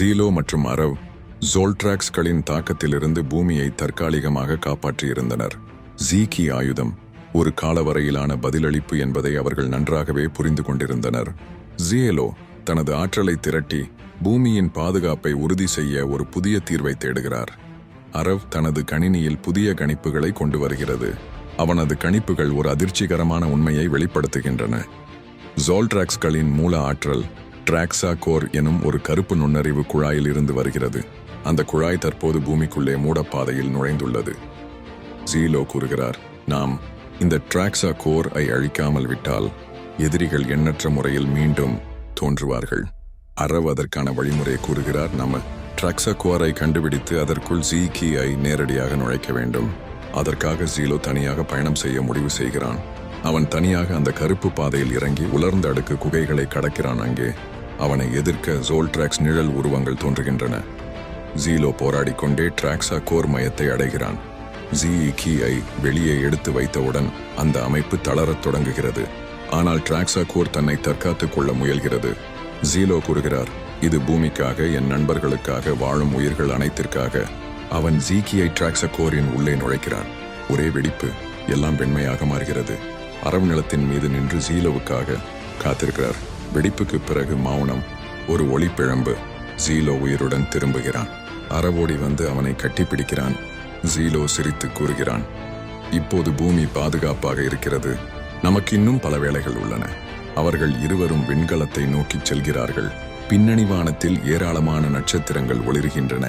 ஜீலோ மற்றும் அரவ் ஜோல்ட்ராக்ஸ்களின் தாக்கத்திலிருந்து பூமியை தற்காலிகமாக காப்பாற்றியிருந்தனர். ஜீகி ஆயுதம் ஒரு காலவரையிலான பதிலளிப்பு என்பதை அவர்கள் நன்றாகவே புரிந்து கொண்டிருந்தனர். ஜியலோ தனது ஆற்றலை திரட்டி பூமியின் பாதுகாப்பை உறுதி செய்ய ஒரு புதிய தீர்வை தேடுகிறார். அரவ் தனது கணினியில் புதிய கணிப்புகளை கொண்டு வருகிறது. அவனது கணிப்புகள் ஒரு அதிர்ச்சிகரமான உண்மையை வெளிப்படுத்துகின்றன. ஜோல்ட்ராக்ஸ்களின் மூல ஆற்றல் டிராக்ஸா கோர் எனும் ஒரு கருப்பு நுண்ணறிவு குழாயில் இருந்து வருகிறது. அந்த குழாய் தற்போது பூமிக்குள்ளே மூடப்பாதையில் நுழைந்துள்ளது. ஜீலோ கூறுகிறார் நாம் இந்த டிராக்ஸா கோர் ஐ அழிக்காமல் விட்டால் எதிரிகள் எண்ணற்ற முறையில் மீண்டும் தோன்றுவார்கள். அரவ் அதற்கான வழிமுறையை கூறுகிறார் நம்ம ட்ராக்ஸா கோரை கண்டுபிடித்து அதற்குள் ஜி கீயை நேரடியாக நுழைக்க வேண்டும். அதற்காக ஜீலோ தனியாக பயணம் செய்ய முடிவு செய்கிறான். அவன் தனியாக அந்த கருப்பு பாதையில் இறங்கி உலர்ந்த அடுக்கு குகைகளை கடக்கிறான் அங்கே. அவனை எதிர்க்க ஜோல் ட்ராக்ஸ் நிழல் உருவங்கள் தோன்றுகின்றன. ஜீலோ போராடி கொண்டே டிராக்ஸா கோர் மையத்தை அடைகிறான். ஜி கீயை வெளியே எடுத்து வைத்தவுடன் அந்த அமைப்பு தளரத் தொடங்குகிறது. ஆனால் டிராக்ஸா கோர் தன்னை தற்காத்துக் கொள்ள முயல்கிறது. ஜீலோ கூறுகிறார் இது பூமிக்காக என் நண்பர்களுக்காக வாழும் உயிர்கள் அனைத்திற்காக. அவன் ஜிகிஐ டிராக்ஸா கோரின் உள்ளே நுழைக்கிறான். ஒரே வெடிப்பு எல்லாம் வெண்மையாக மாறுகிறது. அரவு நிலத்தின் மீது நின்று ஜீலோவுக்காக காத்திருக்கிறார். வெடிப்புக்கு பிறகு மௌனம் ஒரு ஒளிப்பிழம்பு. ஜீலோ உயிருடன் திரும்புகிறான். அறவோடி வந்து அவனை கட்டிப்பிடிக்கிறான். ஜீலோ சிரித்து கூறுகிறான். இப்போது பூமி பாதுகாப்பாக இருக்கிறது. நமக்கு இன்னும் பல வேலைகள் உள்ளன. அவர்கள் இருவரும் விண்கலத்தை நோக்கிச் செல்கிறார்கள். பின்னணி வானத்தில் ஏராளமான நட்சத்திரங்கள் ஒளிர்கின்றன.